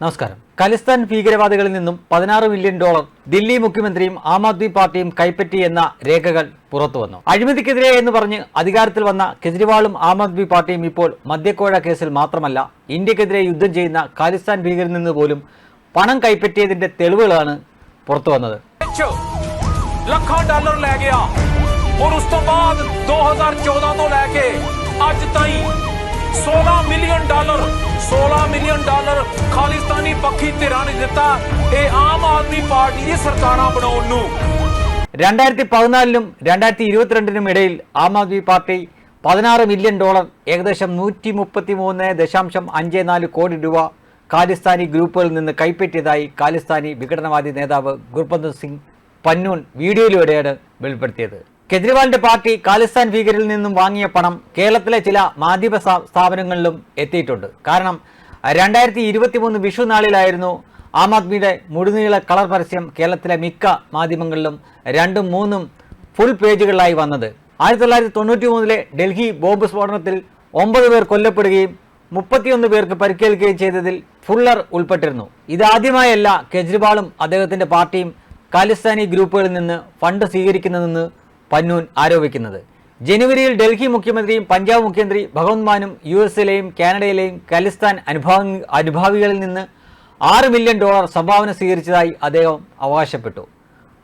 നമസ്കാരം. ഖലിസ്ഥാൻ ഭീകരവാദികളിൽ നിന്നും പതിനാറ് മില്യൺ ഡോളർ ദില്ലി മുഖ്യമന്ത്രിയും ആം ആദ്മി പാർട്ടിയും കൈപ്പറ്റി എന്ന രേഖകൾ പുറത്തുവന്നു അഴിമതിക്കെതിരെ എന്ന് പറഞ്ഞ് അധികാരത്തിൽ വന്ന കെജ്രിവാളും ആം ആദ്മി പാർട്ടിയും ഇപ്പോൾ മദ്യക്കോഴ കേസിൽ മാത്രമല്ല ഇന്ത്യക്കെതിരെ യുദ്ധം ചെയ്യുന്ന ഖാലിസ്ഥാൻ ഭീകരിൽ നിന്ന് പോലും പണം കൈപ്പറ്റിയതിന്റെ തെളിവുകളാണ് പുറത്തു വന്നത്. Lakh ਡਾਲਰ ਲੈ ਗਿਆ ਔਰ ਉਸ ਤੋਂ ਬਾਅਦ 2014 ਤੋਂ ਲੈ ਕੇ ਅੱਜ ਤਾਈਂ 16 million dollar 16 million dollar Khalistani ਪੱਖੀ ਧਿਰਾਂ ਨੇ ਦਿੱਤਾ ਇਹ ਆਮ ਆਦਮੀ ਪਾਰਟੀ ਦੀ ਸਰਕਾਰਾਂ ਬਣਾਉਣ ਨੂੰ രണ്ടായിരത്തി പതിനാലിനും രണ്ടായിരത്തി ഇരുപത്തിരണ്ടിനും ഇടയിൽ ആം ആദ്മി പാർട്ടി പതിനാറ് മില്യൺ ഡോളർ ഏകദേശം നൂറ്റി മുപ്പത്തി മൂന്ന് ദശാംശം അഞ്ച് നാല് കോടി രൂപ ഖാലിസ്ഥാനി ഗ്രൂപ്പുകളിൽ നിന്ന് കൈപ്പറ്റിയതായി ഖാലിസ്ഥാനി വിഘടനവാദി നേതാവ് ഗുർബന്ത് സിംഗ് പന്നൂൻ വീഡിയോയിലൂടെയാണ് വെളിപ്പെടുത്തിയത് കെജ്രിവാളിന്റെ പാർട്ടി ഖാലിസ്ഥാൻ ഭീകരിൽ നിന്നും വാങ്ങിയ പണം കേരളത്തിലെ ചില മാധ്യമ സ്ഥാ- സ്ഥാപനങ്ങളിലും എത്തിയിട്ടുണ്ട്. കാരണം രണ്ടായിരത്തി ഇരുപത്തി മൂന്ന് വിഷു നാളിലായിരുന്നു ആം ആദ്മിയുടെ മുഴുനീള കളർ പരസ്യം കേരളത്തിലെ മിക്ക മാധ്യമങ്ങളിലും രണ്ടും മൂന്നും ഫുൾ പേജുകളിലായി വന്നത്. ആയിരത്തി തൊള്ളായിരത്തി തൊണ്ണൂറ്റി മൂന്നിലെ ഡൽഹി ബോംബ് സ്ഫോടനത്തിൽ ഒമ്പത് പേർ കൊല്ലപ്പെടുകയും മുപ്പത്തിയൊന്ന് പേർക്ക് പരിക്കേൽക്കുകയും ചെയ്തതിൽ ഫുള്ളർ ഉൾപ്പെട്ടിരുന്നു. ഇതാദ്യമായല്ല കെജ്രിവാളും അദ്ദേഹത്തിന്റെ പാർട്ടിയും ഖാലിസ്ഥാനി ഗ്രൂപ്പുകളിൽ നിന്ന് ഫണ്ട് സ്വീകരിക്കുന്നതെന്ന് പന്നൂൻ ആരോപിക്കുന്നത്. ജനുവരിയിൽ ഡൽഹി മുഖ്യമന്ത്രിയും പഞ്ചാബ് മുഖ്യമന്ത്രി ഭഗവന്ത് മാനും യു എസിലെയും കാനഡയിലെയും ഖലിസ്ഥാൻ അനുഭാവ അനുഭാവികളിൽ നിന്ന് ആറ് മില്യൺ ഡോളർ സംഭാവന സ്വീകരിച്ചതായി അദ്ദേഹം അവകാശപ്പെട്ടു.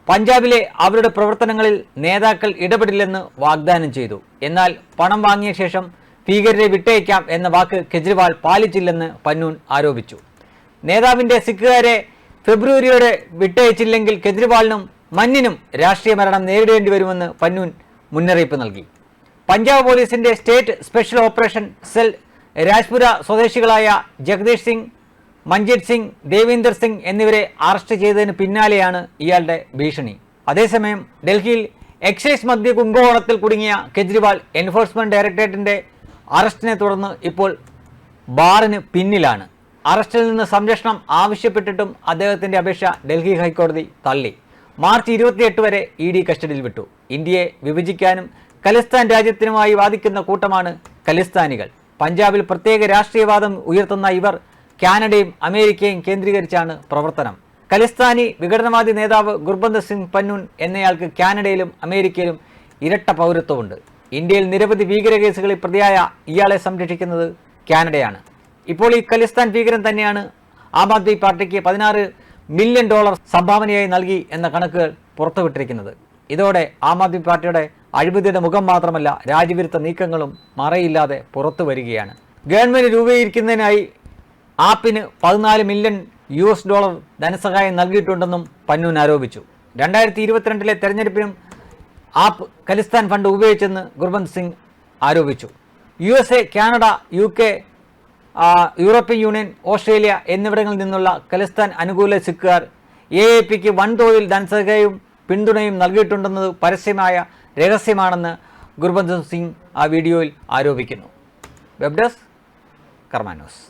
പഞ്ചാബിലെ അവരുടെ പ്രവർത്തനങ്ങളിൽ നേതാക്കൾ ഇടപെടില്ലെന്ന് വാഗ്ദാനം ചെയ്തു. എന്നാൽ പണം വാങ്ങിയ ശേഷം ഭീകരരെ വിട്ടയക്കാം എന്ന വാക്ക് കെജ്രിവാൾ പാലിച്ചില്ലെന്ന് പന്നൂൻ ആരോപിച്ചു. നേതാവിന്റെ സിഖുകാരെ ഫെബ്രുവരിയോടെ വിട്ടയച്ചില്ലെങ്കിൽ കെജ്രിവാളിനും മന്നിനും രാഷ്ട്രീയ മരണം നേരിടേണ്ടി വരുമെന്ന് പന്നൂൻ മുന്നറിയിപ്പ് നൽകി. പഞ്ചാബ് പോലീസിന്റെ state special operation cell Rajpura സ്വദേശികളായ ജഗദീഷ് സിംഗ് മഞ്ജിത് സിംഗ് ദേവീന്ദർ സിംഗ് എന്നിവരെ അറസ്റ്റ് ചെയ്തതിന് പിന്നാലെയാണ് ഇയാളുടെ ഭീഷണി. അതേസമയം ഡൽഹിയിൽ എക്സൈസ് മദ്യ കുംഭകോണത്തിൽ കുടുങ്ങിയ കെജ്രിവാൾ എൻഫോഴ്സ്മെന്റ് ഡയറക്ടറേറ്റിന്റെ അറസ്റ്റിനെ തുടർന്ന് ഇപ്പോൾ ബാറിന് പിന്നിലാണ്. അറസ്റ്റിൽ നിന്ന് സംരക്ഷണം ആവശ്യപ്പെട്ടിട്ടും അദ്ദേഹത്തിന്റെ അപേക്ഷ ഡൽഹി ഹൈക്കോടതി തള്ളി. മാർച്ച് ഇരുപത്തിയെട്ട് വരെ ഇ ഡി കസ്റ്റഡിയിൽ വിട്ടു. ഇന്ത്യയെ വിഭജിക്കാനും ഖലിസ്ഥാൻ രാജ്യത്തിനുമായി വാദിക്കുന്ന കൂട്ടമാണ് ഖലിസ്ഥാനികൾ. പഞ്ചാബിൽ പ്രത്യേക രാഷ്ട്രീയവാദം ഉയർത്തുന്ന ഇവർ കാനഡയും അമേരിക്കയും കേന്ദ്രീകരിച്ചാണ് പ്രവർത്തനം. ഖലിസ്ഥാനി വിഘടനവാദി നേതാവ് ഗുർബന്ത് സിംഗ് പന്നൂൻ എന്നയാൾക്ക് കാനഡയിലും അമേരിക്കയിലും ഇരട്ട പൗരത്വമുണ്ട്. ഇന്ത്യയിൽ നിരവധി ഭീകര കേസുകളിൽ പ്രതിയായ ഇയാളെ സംരക്ഷിക്കുന്നത് കാനഡയാണ്. ഇപ്പോൾ ഈ ഖലിസ്ഥാൻ ഭീകരൻ തന്നെയാണ് ആം ആദ്മി പാർട്ടിക്ക് പതിനാറ് മില്യൺ ഡോളർ സംഭാവനയായി നൽകി എന്ന കണക്കുകൾ പുറത്തുവിട്ടിരിക്കുന്നത്. ഇതോടെ ആം ആദ്മി പാർട്ടിയുടെ അഴിമതിയുടെ മുഖം മാത്രമല്ല രാജ്യവിരുദ്ധ നീക്കങ്ങളും മറയില്ലാതെ പുറത്തു വരികയാണ് ഗവൺമെന്റ് രൂപീകരിക്കുന്നതിനായി ആപ്പിന് പതിനാല് മില്യൺ യു എസ് ഡോളർ ധനസഹായം നൽകിയിട്ടുണ്ടെന്നും പന്നൂൻ ആരോപിച്ചു. രണ്ടായിരത്തി ഇരുപത്തിരണ്ടിലെ തെരഞ്ഞെടുപ്പിനും ആപ്പ് ഖലിസ്ഥാൻ ഫണ്ട് ഉപയോഗിച്ചെന്ന് ഗുർബന്ത് സിംഗ് ആരോപിച്ചു. U S A Canada U K European Union Australia എന്നിവിടങ്ങളിൽ നിന്നുള്ള ഖലിസ്ഥാൻ അനുകൂല സിഖുകാർ എ എ പിക്ക് വൻതോതിൽ ധനസഹായവും പിന്തുണയും നൽകിയിട്ടുണ്ടെന്നത് പരസ്യമായ രഹസ്യമാണെന്ന് ഗുർബന്ത് സിംഗ് ആ വീഡിയോയിൽ ആരോപിക്കുന്നു. Web desk കർമാനോസ്